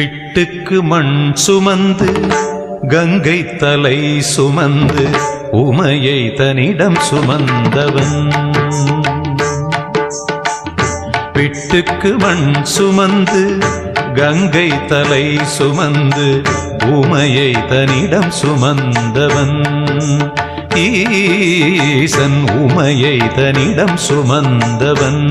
பிட்டுக்கு மண் சுமந்து கங்கை தலை சுமந்து உமையை தன்னிடம் சுமந்தவன். பிட்டுக்கு மண் சுமந்து கங்கை தலை சுமந்து உமையை தன்னிடம் சுமந்தவன். ஈசன் உமையை தன்னிடம் சுமந்தவன்.